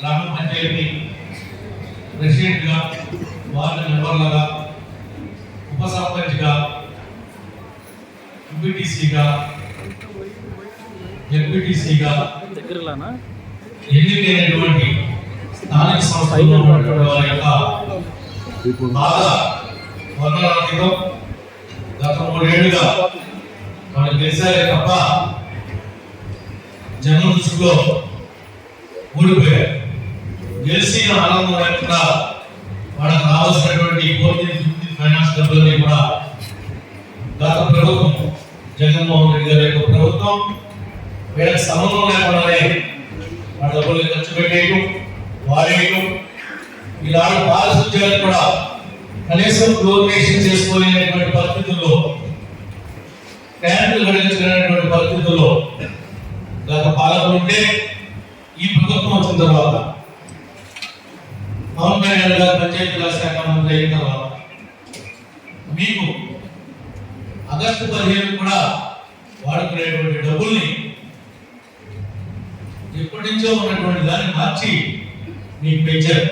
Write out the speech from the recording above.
గ్రామ పంచాయతీ ప్రెసిడెంట్గా వార్డు మెంబర్లుగా ఉప సర్పంచ్గా ఎంపీటీసీగా ఎంపీటీసీగా ఎన్నికైనటువంటి స్థానిక వారి యొక్క బాధ వందనాలతో గత మూడేళ్ళుగా వాళ్ళు గెలిచారే తప్ప జనం దృష్టిలో ఓడిపోయారు. గెలిచిన ఆనందం లేకుండా వాళ్ళకి రావాల్సినటువంటి కోటి ఫైనాన్స్ డబ్బులని కూడా గత ప్రభుత్వం జగన్మోహన్ రెడ్డి గారి యొక్క ప్రభుత్వం వీళ్ళకి సంబంధం లేకుండానే వాళ్ళ డబ్బులు ఖర్చు పెట్టేయటం వాడేయటం ఇలాంటి పారిశుద్ధ్యాలు కూడా కనీసం క్లోరినేషన్ చేసుకోలేనటువంటి పరిస్థితుల్లో ట్యాంకులు గడించలేనటువంటి పరిస్థితుల్లో గత పాలకులు ఉంటే ఈ ప్రభుత్వం వచ్చిన తర్వాత పవన్ కళ్యాణ్ గారు పంచాయతీరాజ్ శాఖ మంత్రి అయిన తర్వాత మీకు ఆగస్టు పదిహేను కూడా వాడుకునేటువంటి డబ్బుల్ని ఎప్పటి నుంచో ఉన్నటువంటి దాన్ని మార్చి మీకు పెంచారు.